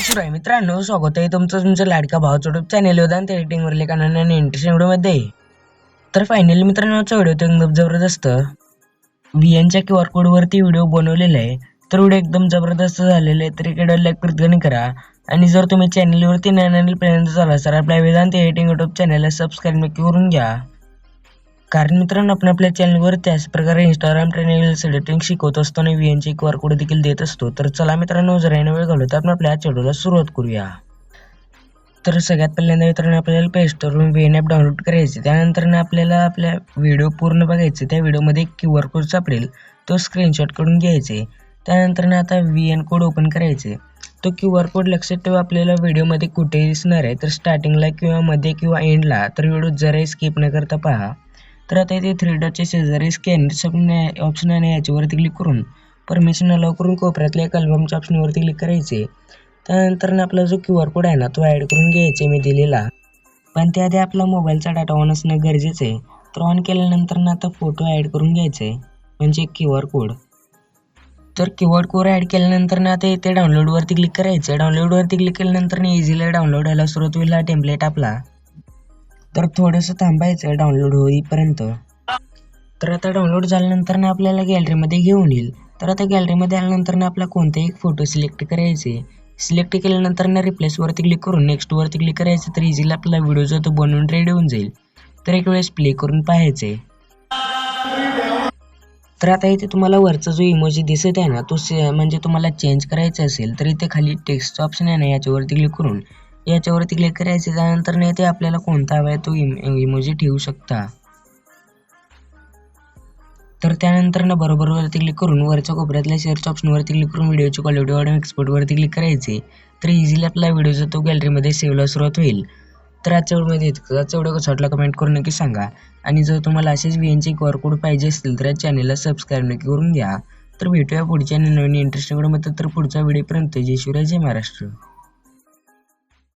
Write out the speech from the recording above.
Once मित्रांनो स्वागत आहे तुमचं तुमचं लाडका भावाचं युट्यूब चॅनेल योदान त्या रेटिंगवरले कानाने आणि इंटरेस्टिंग व्हिडिओमध्ये तर फायनली मित्रांनो व्हिडिओ तो एकदम जबरदस्त. व्ही एनच्या क्यू आर कोडवरती व्हिडिओ बनवलेला आहे. तर व्हिडिओ एकदम जबरदस्त झालेला आहे. तर इकडे लाईक कृतगणी करा. आणि जर तुम्ही चॅनलवरती नॅनल पर्यंत झाला तर आपल्या वेदांत एडिटिंग युट्यूब चॅनलला सबस्क्राईब नक्की करून घ्या. कारण मित्रांनो आपण आपल्या चॅनलवर त्याच प्रकारे इंस्टाग्राम ट्रेनिंग एडिटिंग शिकवत असतो आणि व्ही एनचे क्यू आर कोड देखील देत असतो. तर चला मित्रांनो जर याने वेळ तर आपण आपल्या चेडूला सुरुवात करूया. तर सगळ्यात पहिल्यांदा मित्रांनो आपल्याला प्ले स्टोरवरून व्ही एन ॲप डाउनलोड करायचे त्यानंतर आपल्याला आपल्या व्हिडिओ पूर्ण बघायचे त्या व्हिडिओमध्ये क्यू आर कोड सापडेल. तो स्क्रीनशॉट करून घ्यायचे त्यानंतर आता व्ही एन कोड ओपन करायचे तो क्यू आर कोड लक्षात ठेवा आपल्याला व्हिडिओमध्ये कुठेही दिसणार आहे. तर स्टार्टिंगला किंवा मध्ये किंवा एंडला तर व्हिडिओ जराही स्किप न करता पहा. तर आता इथे थ्री डॉटच्या शेजारी स्कॅन ऑप्शन आहे याच्यावरती क्लिक करून परमिशन अलाव करून कोपऱ्यातल्या एक अल्बमच्या ऑप्शनवरती क्लिक करायचे. त्यानंतर ना आपला जो क्यू आर कोड आहे ना तो ॲड करून घ्यायचे मी दिलेला. पण त्याआधी आपला मोबाईलचा डाटा ऑन असणं गरजेचं आहे. तर ऑन केल्यानंतर ना आता फोटो ॲड करून घ्यायचे म्हणजे क्यू आर कोड तर क्यू आर कोड ॲड केल्यानंतर ना आता इथे डाउनलोडवरती क्लिक करायचं. डाउनलोडवरती क्लिक केल्यानंतर इझिली डाउनलोड व्हायला सुरुवात होईल हा टेम्पलेट आपला. तर थोडंसं थांबायचं डाउनलोड होईपर्यंत. तर आता डाउनलोड झाल्यानंतर ना आपल्याला गॅलरीमध्ये घेऊन येईल. तर आता गॅलरीमध्ये आल्यानंतर ना आपला कोणताही एक फोटो सिलेक्ट करायचे सिलेक्ट केल्यानंतर ना रिप्लेसवरती क्लिक करून नेक्स्टवरती क्लिक करायचं तर इझिली आपला व्हिडिओ जो तो बनवून रेडी होऊन जाईल. तर एक वेळेस प्ले करून पाहायचे तर आता इथे तुम्हाला वरचा जो इमोजी दिसत आहे ना तो से म्हणजे तुम्हाला चेंज करायचा असेल तर इथे खाली टेक्स्टचा ऑप्शन आहे ना याच्यावरती क्लिक करून. याच्यावरती क्लिक करायचे त्यानंतर ना ते आपल्याला कोणता हवा आहे तो इमोजी ठेवू शकता. तर त्यानंतर ना बरोबरवरती क्लिक करून वरच्या कोपऱ्यातल्या शेअरच्या ऑप्शनवरती क्लिक करून व्हिडिओची क्वालिटी वाढवून एक्सपोर्टवरती क्लिक करायचे. तर इझिली आपला व्हिडिओचा तो गॅलरीमध्ये सेव्हला सुरुवात होईल. तर आजच्या व्हिडिओमध्ये इतकं आजचा व्हिडिओ कसा वाटला कमेंट करून नक्की सांगा. आणि जर तुम्हाला असेच व्ही एनचे क्यू आर कोड पाहिजे असतील तर या चॅनलला सबस्क्राईब नक्की करून घ्या. तर भेटूया पुढच्या नवीन इंटरेस्टिंग व्हिडिओमध्ये तर पुढच्या व्हिडिओपर्यंत जय शिवराय जय महाराष्ट्र.